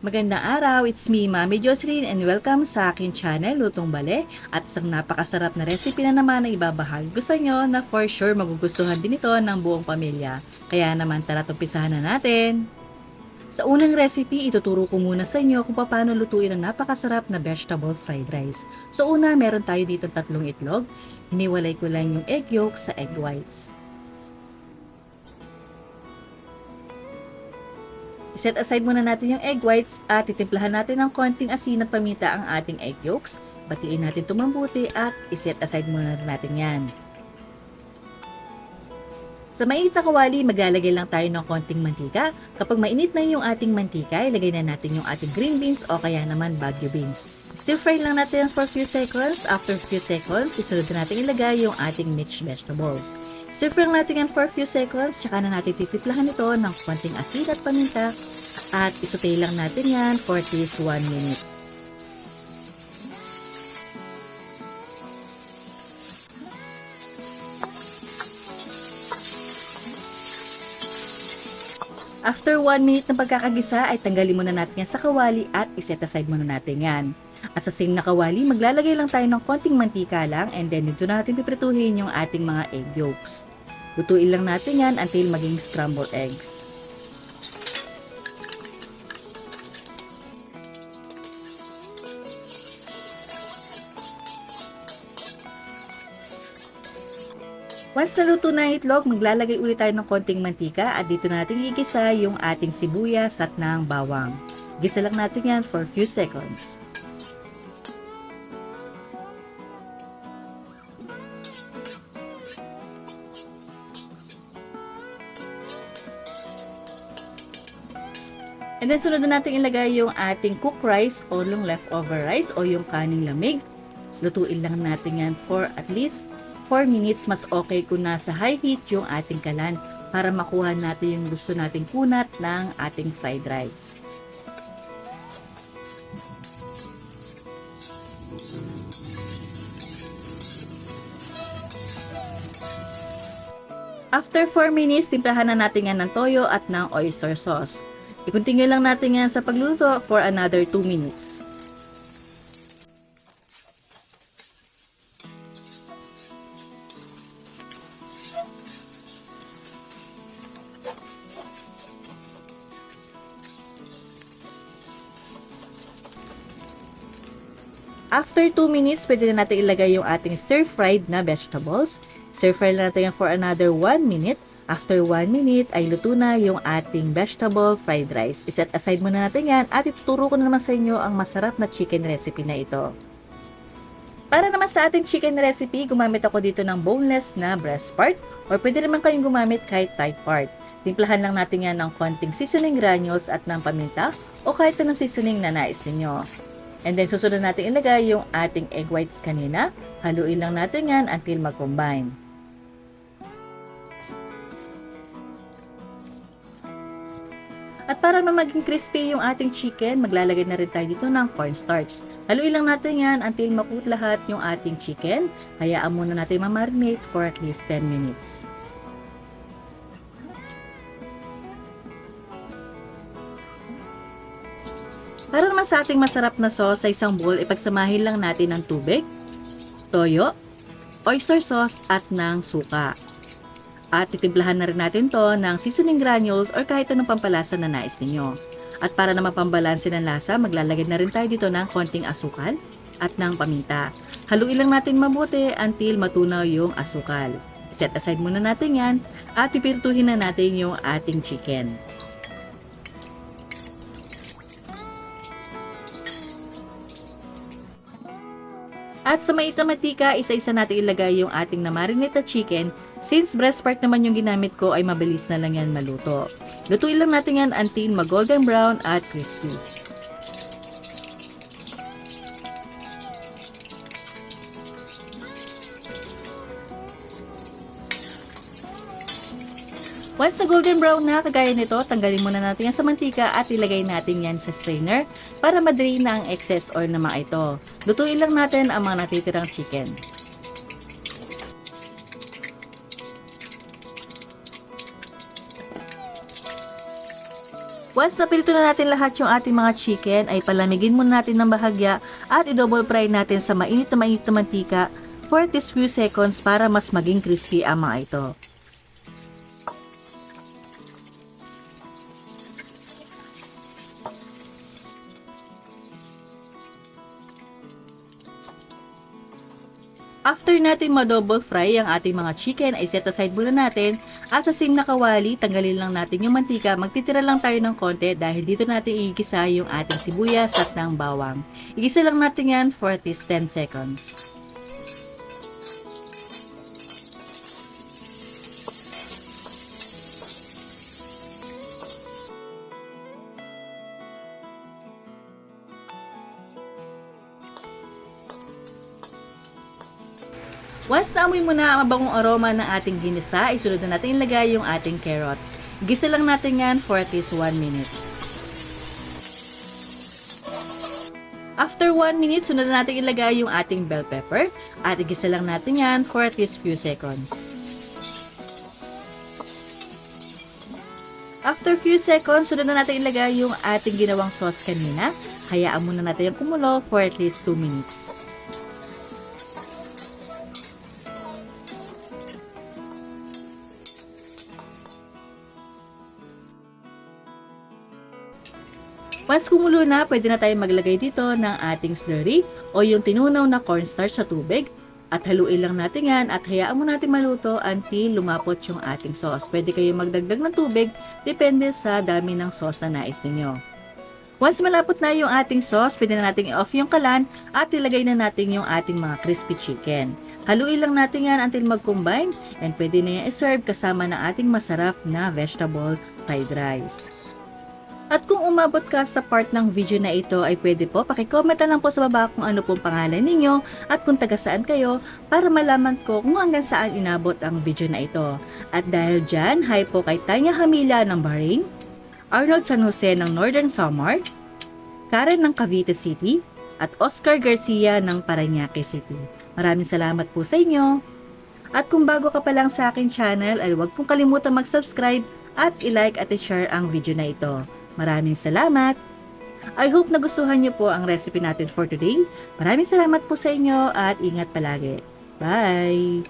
Magandang araw, it's me, Mami Jocelyn, and welcome sa akin channel, Lutong Bale, at isang napakasarap na recipe na naman na ibabahagi ko sa na for sure magugustuhan din ito ng buong pamilya. Kaya naman tara tumpisahan na natin. Sa unang recipe, ituturo ko muna sa inyo kung paano lutuin ang napakasarap na vegetable fried rice. So una, meron tayo dito tatlong itlog. Hiniwalay ko lang yung egg yolk sa egg whites. Set aside muna natin yung egg whites at titimplahan natin ng konting asin at paminta ang ating egg yolks. Batiin natin ito mabuti at iset aside muna natin yan. Sa mainit kawali, maglalagay lang tayo ng konting mantika. Kapag mainit na yung ating mantika, ilagay na natin yung ating green beans o kaya naman bagyo beans. Stir fry lang natin for few seconds. After few seconds, isunod na natin ilagay yung ating mixed vegetables. Stir natin yan for few seconds, tsaka na natin titiplahan ito ng konting asin at paminta at isutay lang natin yan for at least 1 minute. After 1 minute ng pagkakagisa ay tanggalin muna natin yan sa kawali at iset aside muna natin yan. At sa same na kawali, maglalagay lang tayo ng konting mantika lang and then dito na natin piprituhin yung ating mga egg yolks. Lutuin lang natin yan until maging scrambled eggs. Once naluto na itlog, maglalagay ulit tayo ng konting mantika at dito na natin igisa yung ating sibuyas at ng bawang. Gisa lang natin yan for few seconds. And then sunod na natin ilagay yung ating cooked rice o yung leftover rice o yung kaning lamig. Lutuin lang natin yan for at least 4 minutes. Mas okay kung nasa high heat yung ating kalan para makuha natin yung gusto nating kunat ng ating fried rice. After 4 minutes, timplahan na natin yan ng toyo at ng oyster sauce. I-continue lang natin yan sa pagluluto for another 2 minutes. After 2 minutes, pwede na natin ilagay yung ating stir-fried na vegetables. Stir-fry natin yan for another 1 minute. After 1 minute, ay luto na yung ating vegetable fried rice. Iset aside muna natin yan at ituturo ko na naman sa inyo ang masarap na chicken recipe na ito. Para naman sa ating chicken recipe, gumamit ako dito ng boneless na breast part or pwede naman kayong gumamit kahit thigh part. Timplahan lang natin yan ng konting seasoning granules at ng paminta o kahit anong seasoning na nais ninyo. And then susunod natin ilagay yung ating egg whites kanina. Haluin lang natin yan until mag-combine. Para naman maging crispy yung ating chicken, maglalagay na rin tayo dito ng cornstarch. Haluin lang natin yan until makut lahat yung ating chicken. Hayaan muna natin mamarinate for at least 10 minutes. Para naman sa ating masarap na sauce sa isang bowl, ipagsamahin lang natin ng tubig, toyo, oyster sauce at ng suka. At titimplahan na rin natin to ng seasoning granules or kahit anong pampalasa na nais ninyo. At para naman pambalansin ng lasa, maglalagay na rin tayo dito ng konting asukal at ng paminta. Haluin lang natin mabuti until matunaw yung asukal. Set aside muna natin yan at pipirtuhin na natin yung ating chicken. At sa mantika, isa-isa natin ilagay yung ating na chicken. Since breast part naman yung ginamit ko ay mabilis na lang yan maluto. Lutuin lang natin yan until mag-golden brown at crispy. Once na golden brown na, kagaya nito, tanggalin muna natin yan sa mantika at ilagay natin yan sa strainer para madrain na ang excess oil na mga ito. Lutuin lang natin ang mga natitirang chicken. Once napilito na natin lahat yung ating mga chicken, ay palamigin muna natin ng bahagya at i-double fry natin sa mainit na mainit na mantika for at least few seconds para mas maging crispy ang mga ito. After natin ma-double fry ang ating mga chicken ay set aside muna natin at sa same na tanggalin lang natin yung mantika magtitira lang tayo ng konti dahil dito natin igisa yung ating sibuyas at ng bawang. Igisa lang natin yan for at least 10 seconds. Once naamoy mo na ang mabangong aroma ng ating ginisa, isunod na natin ilagay yung ating carrots. Gisa lang natin yan for at least 1 minute. After 1 minute, sunod na natin ilagay yung ating bell pepper at igisa lang natin yan for at least few seconds. After few seconds, sunod na natin ilagay yung ating ginawang sauce kanina. Hayaan muna natin yung kumulo for at least 2 minutes. Once kumulo na, pwede na tayong maglagay dito ng ating slurry o yung tinunaw na cornstarch sa tubig. At haluin lang natin yan at hayaan mo natin maluto until lumapot yung ating sauce. Pwede kayo magdagdag ng tubig, depende sa dami ng sauce na nais ninyo. Once malapot na yung ating sauce, pwede na natin i-off yung kalan at ilagay na natin yung ating mga crispy chicken. Haluin lang natin yan until mag-combine and pwede na yan i-serve kasama ng ating masarap na vegetable fried rice. At kung umabot ka sa part ng video na ito ay pwede po pakicomment na lang po sa baba kung ano pong pangalan ninyo at kung taga saan kayo para malaman ko kung hanggang saan inabot ang video na ito. At dahil dyan, hi po kay Tanya Hamila ng Bahrain, Arnold San Jose ng Northern Samar, Karen ng Cavite City, at Oscar Garcia ng Parañaque City. Maraming salamat po sa inyo. At kung bago ka pa lang sa akin channel, ay huwag pong kalimutan mag-subscribe at i-like at i-share ang video na ito. Maraming salamat! I hope nagustuhan niyo po ang recipe natin for today. Maraming salamat po sa inyo at ingat palagi. Bye!